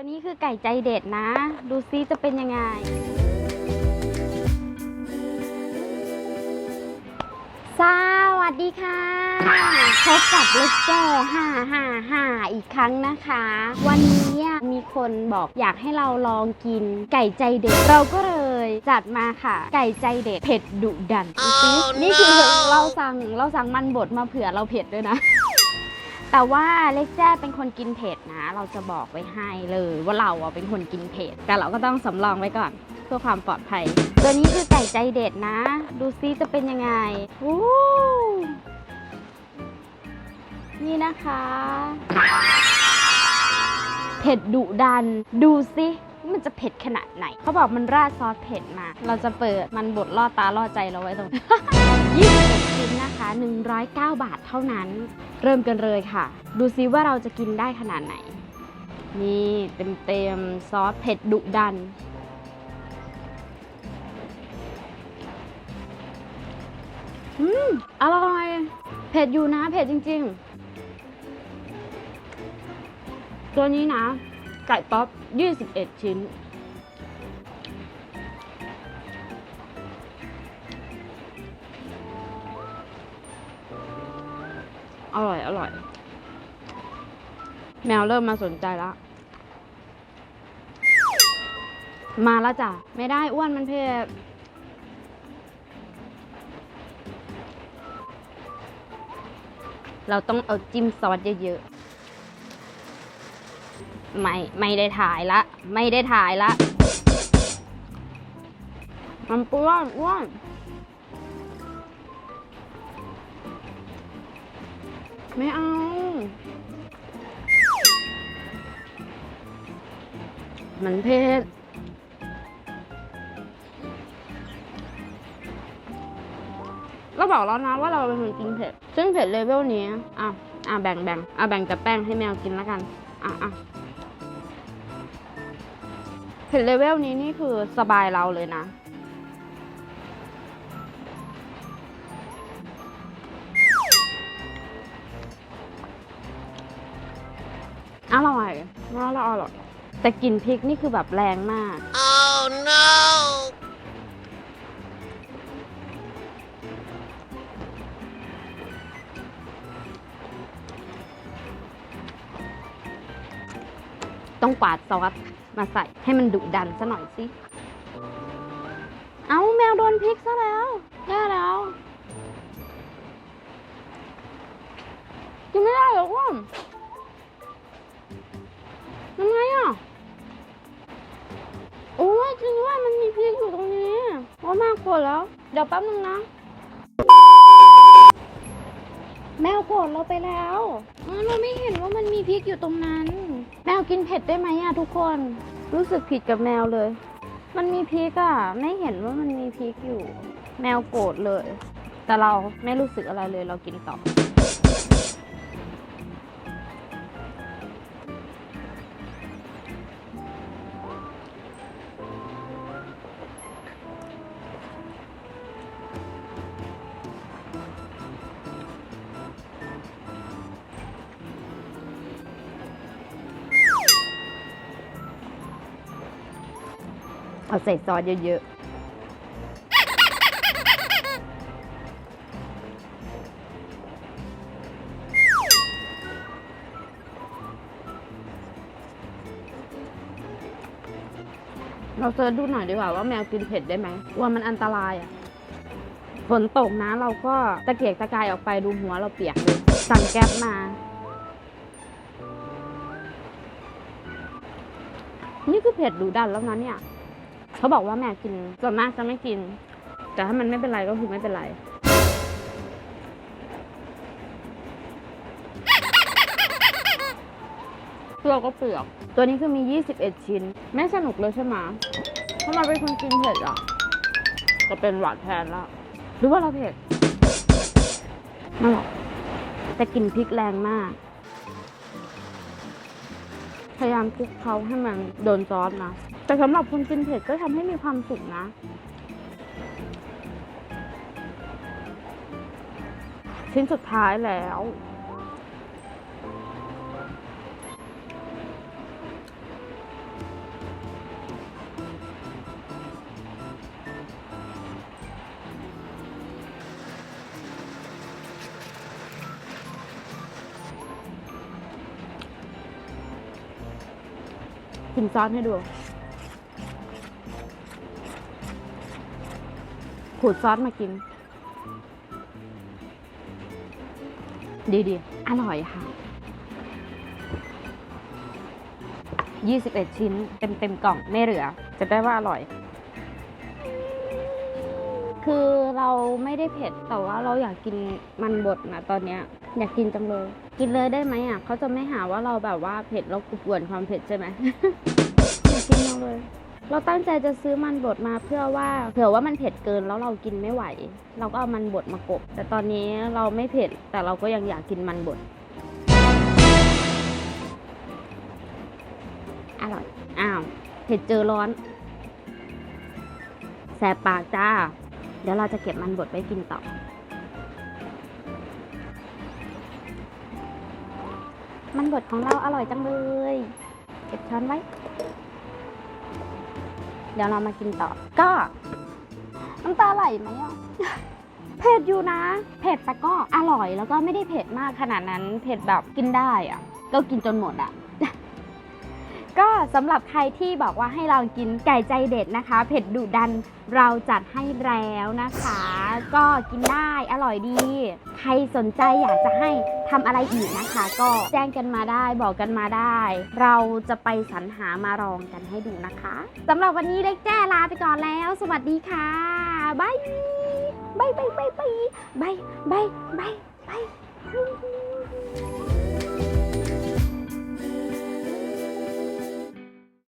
ตัวนี้คือไก่ใจเด็ดนะ ดูซิจะเป็นยังไง สวัสดีค่ะพบกับลูกแจ้555 อีกครั้งนะคะ วันนี้มีคนบอกอยากให้เราลองกินไก่ใจเด็ด เราก็เลยจัดมาค่ะ ไก่ใจเด็ดเผ็ดดุดันดูสินี่คือเราสั่งเราสั่งมันบดมาเผื่อเราเผ็ดด้วยนะ แต่ว่าเล็กแจ้เป็นคนกินเผ็ดนะ เราจะบอกไว้ให้เลยว่าเราอะเป็นคนกินเผ็ด แต่เราก็ต้องสำรองไว้ก่อนเพื่อความปลอดภัย ตัวนี้คือไก่ใจเด็ดนะ ดูซิจะเป็นยังไงวู้นี่นะคะ เผ็ดดุดัน ดูซิมันจะเผ็ดขนาดไหน เขาบอกมันราดซอสเผ็ดมา เราจะเปิดมันบดล่อตาล่อใจเราไว้ตรง21ชิ้นนะคะ 109 บาทเท่านั้น เริ่มกันเลยค่ะ ดูซิว่าเราจะกินได้ขนาดไหน นี่เต็มเต็มๆซอสเผ็ดดุดัน อืม อร่อย เผ็ดอยู่นะเผ็ดจริง ๆ ตัวนี้นะ ไก่ป๊อป 21 ชิ้น อร่อย อร่อย แมวเริ่มมาสนใจแล้วมาแล้วจ้ะ ไม่ได้อ้วนมันเผ็ดเราต้องเอาจิ้มซอสเยอะๆ ไม่ ไม่ได้ถ่ายละ ไม่ได้ถ่ายละ มันเปื้อนอ้วน ไม่เอา มันเผ็ดเราบอกแล้วนะว่าเราเป็นคนกินเผ็ด ซึ่งเผ็ดเลเวลนี้ อะ อะแบ่งแบ่งอะแบ่งแต่แป้งให้แมวกินแล้วกัน อะอะเผ็ดเลเวลนี้นี่คือสบายเราเลยนะ อร่อยน่าละอร่อย แต่กลิ่นพริกนี่คือแบบแรงมาก Oh no! ต้องกวาดซอสมาใส่ให้มันดุดันซะหน่อยสิ เอาแมวโดนพริกซะแล้วแย่แล้ว ว่ามากกรธแล้ว เดี๋ยวแป๊บนึงนะ แมวโกรธเราไปแล้วเออเราไม่เห็นว่ามันมีพริกอยู่ตรงนั้น แมวกินเผ็ดได้ไหมอะทุกคน รู้สึกผิดกับแมวเลย มันมีพริกอะไม่เห็นว่ามันมีพริกอยู่ แมวโกรธเลย แต่เราไม่รู้สึกอะไรเลยเรากินต่อ เอาใส่ซอสเยอะๆ เราเซิร์ชดูหน่อยดีกว่าว่าแมวกินเผ็ดได้ไหมว่ามันอันตรายอะ ฝนตกนะเราก็ตะเกียกตะกายออกไปดูหัวเราเปียกเลยสั่งแก๊ปมา นี่คือเผ็ดดูดันแล้วนะเนี่ย เขาบอกว่าแม่กินส่วนมากจะไม่กิน แต่ถ้ามันไม่เป็นไรก็คือไม่เป็นไรเปลือกก็เปลือก ตัวนี้คือมี 21 ชิ้น ไม่สนุกเลยใช่ไหมทำไมาเป็นคนกินเผ็ดอะก็เป็นหวานแทนแล้วหรือว่าเราเผ็ดไม่หรอกแต่กลิ่นพริกแรงมาก พยายามคลุกเคล้าให้มันโดนซอสนะ แต่สำหรับคุณกินเผ็ดก็ทำให้มีความสุขนะ ชิ้นสุดท้ายแล้ว กินซอสให้ดู ขูดซอสมากินดีดีๆ อร่อยค่ะ 21 ชิ้นเต็มเต็มกล่องไม่เหลือ จะได้ว่าอร่อย คือเราไม่ได้เผ็ด แต่ว่าเราอยากกินมันบดนะตอนเนี้ย อยากกินจังเลย กินเลยได้ไหมอะเขาจะไม่หาว่าเราแบบว่าเผ็ดเรากวนความเผ็ดใช่ไหมอยากกินจังเลย เราตั้งใจจะซื้อมันบดมาเพื่อว่าเผื่อว่ามันเผ็ดเกินแล้วเรากินไม่ไหว เราก็เอามันบดมากบ แต่ตอนนี้เราไม่เผ็ดแต่เราก็ยังอยากกินมันบดอร่อยอ้าวเผ็ดเจอร้อน แสบปากจ้า เดี๋ยวเราจะเก็บมันบดไว้กินต่อมันบดของเราอร่อยจังเลย เก็บช้อนไว้ เดี๋ยวเรามากินต่อ ก็น้ำตาไหลไหมอะ เผ็ดอยู่นะ เผ็ดแต่ก็อร่อยแล้วก็ไม่ได้เผ็ดมากขนาดนั้น เผ็ดแบบกินได้อะ ก็กินจนหมดอะ ก็สำหรับใครที่บอกว่าให้เรากินไก่ใจเด็ดนะคะ เผ็ดดุดันเราจัดให้แล้วนะคะ ก็กินได้อร่อยดี ใครสนใจอยากจะให้ทำอะไรอีกนะคะ ก็แจ้งกันมาได้บอกกันมาได้ เราจะไปสรรหามาลองกันให้ดูนะคะสำหรับวันนี้เล็กแจ้ลาไปก่อนแล้ว สวัสดีค่ะบายบายบายบายบายบายบายบายบาย